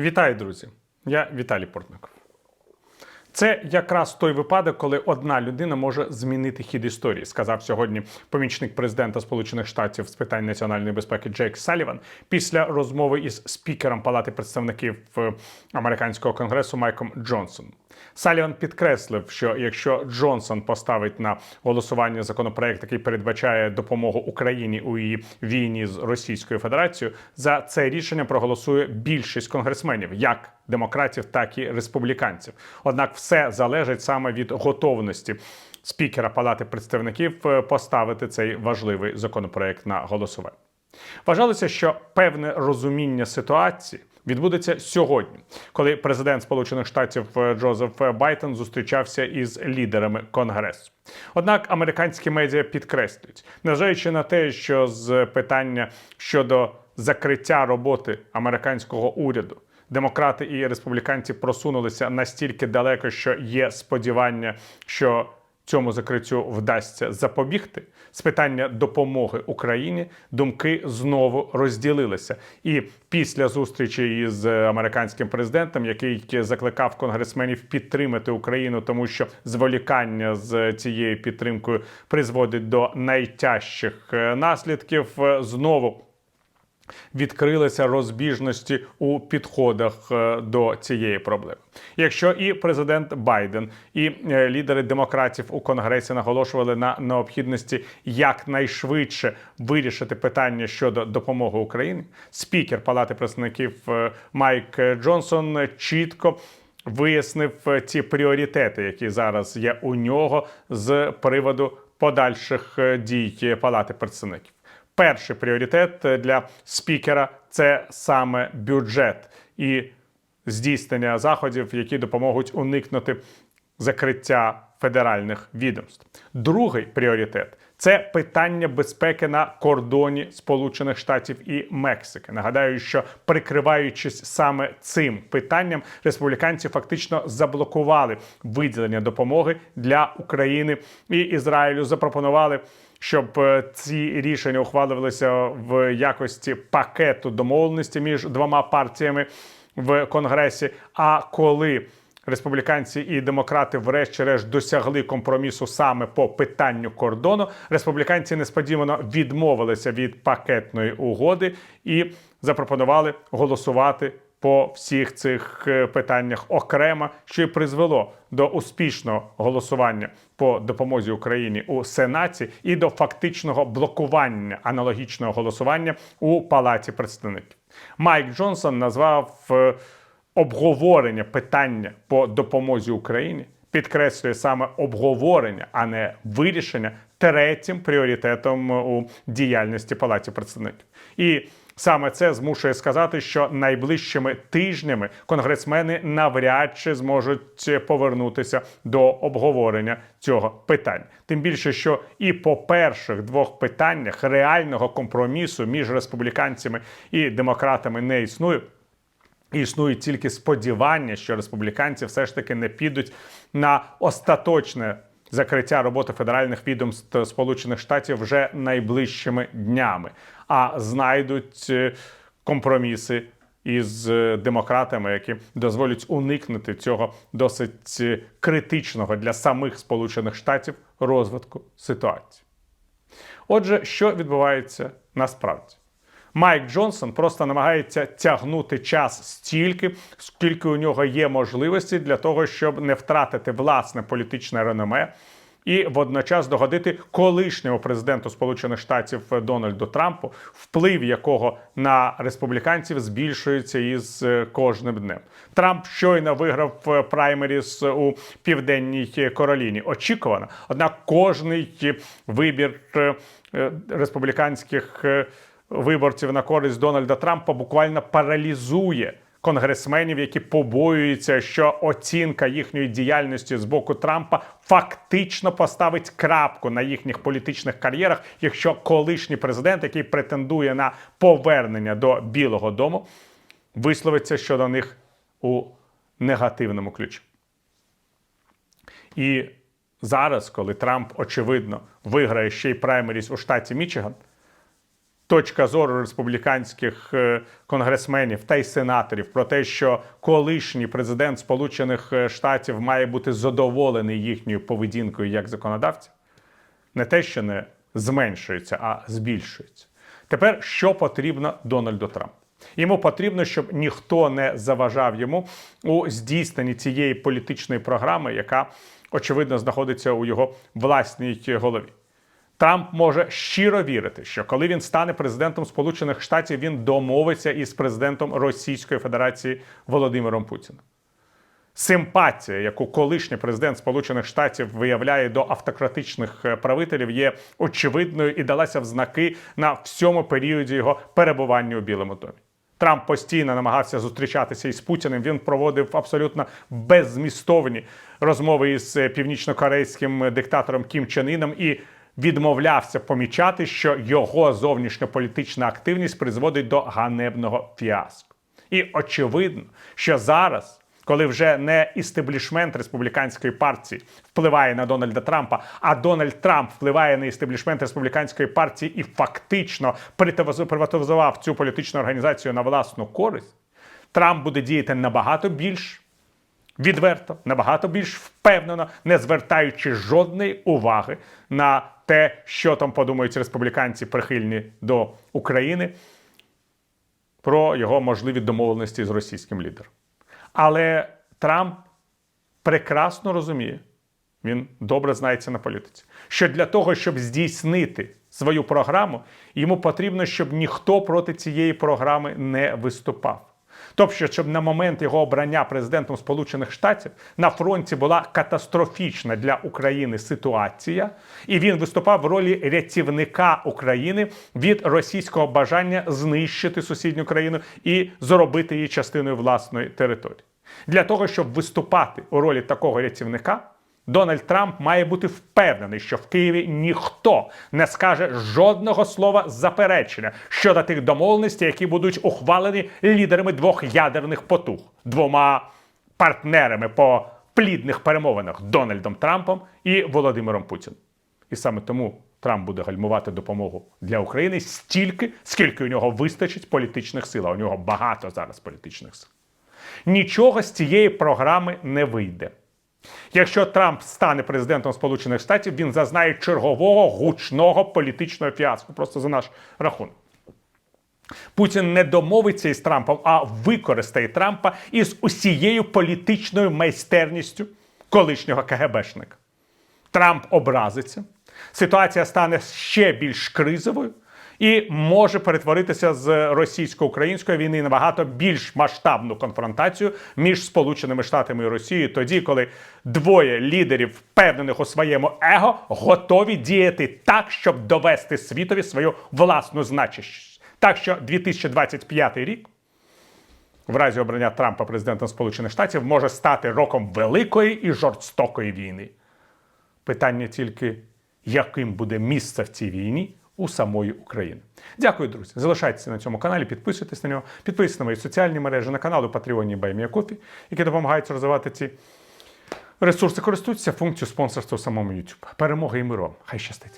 Вітаю, друзі! Я Віталій Портников. Це якраз той випадок, коли одна людина може змінити хід історії, сказав сьогодні помічник президента Сполучених Штатів з питань національної безпеки Джейк Саліван після розмови із спікером Палати представників е, американського конгресу Майком Джонсоном. Саліван підкреслив, що якщо Джонсон поставить на голосування законопроект, який передбачає допомогу Україні у її війні з Російською Федерацією, за це рішення проголосує більшість конгресменів, як демократів, так і республіканців. Однак все залежить саме від готовності спікера Палати представників е, поставити цей важливий законопроект на голосування. Вважалося, що певне розуміння ситуації відбудеться сьогодні, коли президент Сполучених Штатів е, Джозеф Байден зустрічався із лідерами конгресу. Однак американські медіа підкреслюють, незважаючи на те, що з питання щодо закриття роботи американського уряду. Демократи і республіканці просунулися настільки далеко, що є сподівання, що цьому закриттю вдасться запобігти. З питання допомоги Україні думки знову розділилися. І після зустрічі із американським президентом, який закликав конгресменів підтримати Україну, тому що зволікання з цією підтримкою призводить до найтяжчих е, наслідків, е, знову відкрилися розбіжності у підходах е, до цієї проблеми. Якщо і президент Байден, і е, лідери демократів у конгресі наголошували на необхідності якнайшвидше вирішити питання щодо допомоги Україні, спікер Палати представників е, Майк Джонсон чітко. Вияснив ті пріоритети, які зараз є у нього з приводу подальших дій Палати представників перший пріоритет для спікера це саме бюджет і здійснення заходів, які допоможуть уникнути закриття федеральних відомств. Другий пріоритет це питання безпеки на кордоні Сполучених Штатів і Мексики. Нагадаю, що прикриваючись саме цим питанням, республіканці фактично заблокували виділення допомоги для України і Ізраїлю. Запропонували щоб е, ці рішення ухвалювалися в якості пакету домовленості між двома партіями в Конгресі. А коли Республіканці і демократи, врешті-решт, досягли компромісу саме по питанню кордону. Республіканці несподівано відмовилися від пакетної угоди і запропонували голосувати по всіх цих е, питаннях окремо, що й призвело до успішного голосування по допомозі Україні у Сенаті і до фактичного блокування аналогічного голосування у Палаті представників. Майк Джонсон назвав е, обговорення питання по допомозі Україні. Підкреслює саме обговорення, а не вирішення третім пріоритетом у діяльності Палаті представників. І Саме це змушує сказати, що найближчими тижнями конгресмени навряд чи зможуть повернутися до обговорення цього питання. Тим більше, що і по перших двох питаннях реального компромісу між республіканцями і демократами не існує. Існує тільки сподівання, що республіканці все ж таки не підуть на остаточне закриття роботи федеральних відомств Сполучених Штатів вже найближчими днями, а знайдуть е, компроміси із е, демократами, які дозволять уникнути цього досить е, критичного для самих Сполучених Штатів розвитку ситуації. Отже, що відбувається насправді? Майк Джонсон просто намагається тягнути час стільки, скільки у нього є можливості для того, щоб не втратити власне політичне реноме. І водночас догодити колишньому президенту Сполучених Штатів Дональду Трампу, вплив якого на республіканців збільшується із е, кожним днем. Трамп щойно виграв праймеріс у південній Кароліні. Очікувано, однак кожний вибір е, республіканських е, виборців на користь Дональда Трампа буквально паралізує конгресменів, які побоюються, що оцінка їхньої діяльності з боку Трампа фактично поставить крапку на їхніх політичних кар'єрах, якщо колишній президент, який претендує на повернення до Білого Дому, висловиться щодо них у негативному ключі. І зараз, коли Трамп очевидно виграє ще й праймеріс у штаті Мічиган, точка зору республіканських е, конгресменів та й сенаторів про те, що колишній президент Сполучених е, Штатів має бути задоволений їхньою поведінкою як законодавця, не те, що не зменшується, а збільшується. Тепер що потрібно Дональду Трампу? Йому потрібно, щоб ніхто не заважав йому у здійсненні цієї політичної програми, яка очевидно знаходиться у його власній голові. Трамп може щиро вірити, що коли він стане президентом Сполучених Штатів, він домовиться із президентом Російської Федерації Володимиром Путіним. Симпатія, яку колишній президент Сполучених Штатів виявляє до автократичних е, правителів, є очевидною і далася в знаки на всьому періоді його перебування у Білому домі. Трамп постійно намагався зустрічатися із Путіним. Він проводив абсолютно беззмістовні розмови із е, північнокорейським диктатором Кім Чен Іном і відмовлявся помічати, що його зовнішньополітична активність призводить до ганебного фіаско. І очевидно, що зараз. Коли вже не істеблішмент республіканської партії впливає на Дональда Трампа, а Дональд Трамп впливає на істеблішмент республіканської партії і фактично приватизував цю політичну організацію на власну користь, Трамп буде діяти набагато більш відверто, набагато більш впевнено, не звертаючи жодної уваги на те, що там подумають республіканці прихильні до України про його можливі домовленості з російським лідером. Але Трамп прекрасно розуміє, він добре знається на політиці, що для того, щоб здійснити свою програму, йому потрібно, щоб ніхто проти цієї програми не виступав. Тобто, щоб на момент його обрання президентом Сполучених Штатів на фронті була катастрофічна для України ситуація, і він виступав в ролі рятівника України від російського бажання знищити сусідню країну і зробити її частиною власної території. Для того, щоб виступати у ролі такого рятівника, Дональд Трамп має бути впевнений, що в Києві ніхто не скаже жодного слова заперечення щодо тих домовленостей, які будуть ухвалені лідерами двох ядерних потуг, двома партнерами по плідних перемовинах Дональдом Трампом і Володимиром Путіним. І саме тому Трамп буде гальмувати допомогу для України стільки, скільки у нього вистачить політичних сил. А у нього багато зараз політичних сил. Нічого з цієї програми не вийде. Якщо Трамп стане президентом Сполучених Штатів, він зазнає чергового гучного політичного фіаско, просто за наш рахунок. Путін не домовиться із Трампом, а використає Трампа із усією політичною майстерністю колишнього КГБшника. Трамп образиться, ситуація стане ще більш кризовою і може перетворитися з російсько-української війни набагато більш масштабну конфронтацію між Сполученими Штатами і Росією, тоді, коли двоє лідерів, впевнених у своєму его, готові діяти так, щоб довести світові свою власну значущість. Так що 2025 рік в разі обрання Трампа президентом Сполучених Штатів може стати роком великої і жорстокої війни. Питання тільки, яким буде місце в цій війні у самої України. Дякую, друзі. Залишайтеся на цьому каналі, підписуйтесь на нього, підписуйтесь на мої соціальні мережі, на канал у Патреоні Байміякофі, які допомагають розвивати ці ресурси. Користуйтеся функцією спонсорства у самому YouTube. Перемоги і миром. Хай щастить!